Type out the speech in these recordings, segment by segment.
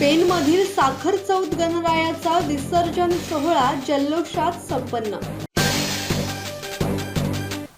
पेनमधील साखर चौथ गणरायाचा विसर्जन सोहळा जल्लोषात संपन्न.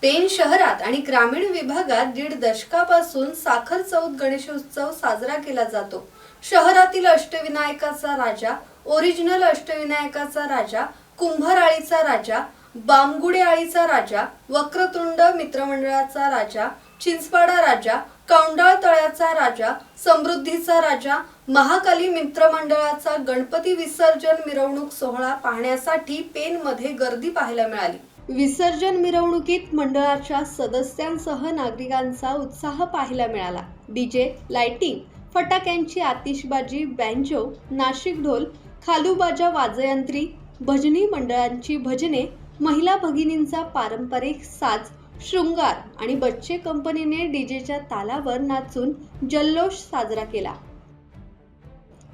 पेन शहरात आणि ग्रामीण विभागात दीड दशकापासून साखर चौथ गणेशोत्सव साजरा केला जातो. शहरातील अष्टविनायकाचा राजा ओरिजिनल अष्टविनायकाचा राजा कुंभाराळीचा राजा बामगुडे आळीचा राजा वक्रतुंड मित्रमंडळाचा राजा चिंचपाडा राजा कौंडाळ तळ्याचा राजा समृद्धीचा राजा महाकाली मित्रमंडळाचा गणपती विसर्जन मिरवणूक सोहळा पाहण्यासाठी पेनमध्ये गर्दी पाहायला मिळाली. विसर्जन मिरवणुकीत मंडळाच्या सदस्यांसह नागरिकांचा उत्साह पाहायला मिळाला. डीजे लाइटिंग फटाक्यांची आतिषबाजी बँजो नाशिक ढोल खालूबाजा वाजयंत्री भजनी मंडळांची भजने महिला भगिनींचा पारंपरिक साज शृंगार आणि बच्चे कंपनीने डीजेच्या तालावर नाचून जल्लोष साजरा केला.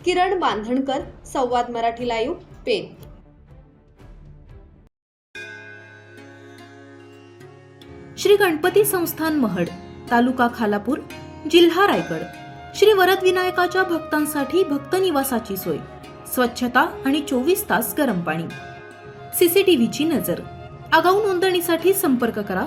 किरण बांधणकर संवाद मराठी लाईव्ह पेन श्री गणपती संस्थान महड तालुका खालापूर जिल्हा रायगड. श्री वरद विनायकाच्या भक्तांसाठी भक्त निवासाची सोय स्वच्छता आणि चोवीस तास गरम पाणी. सीसीटीव्हीची नजर. आगाऊ नोंदणीसाठी संपर्क करा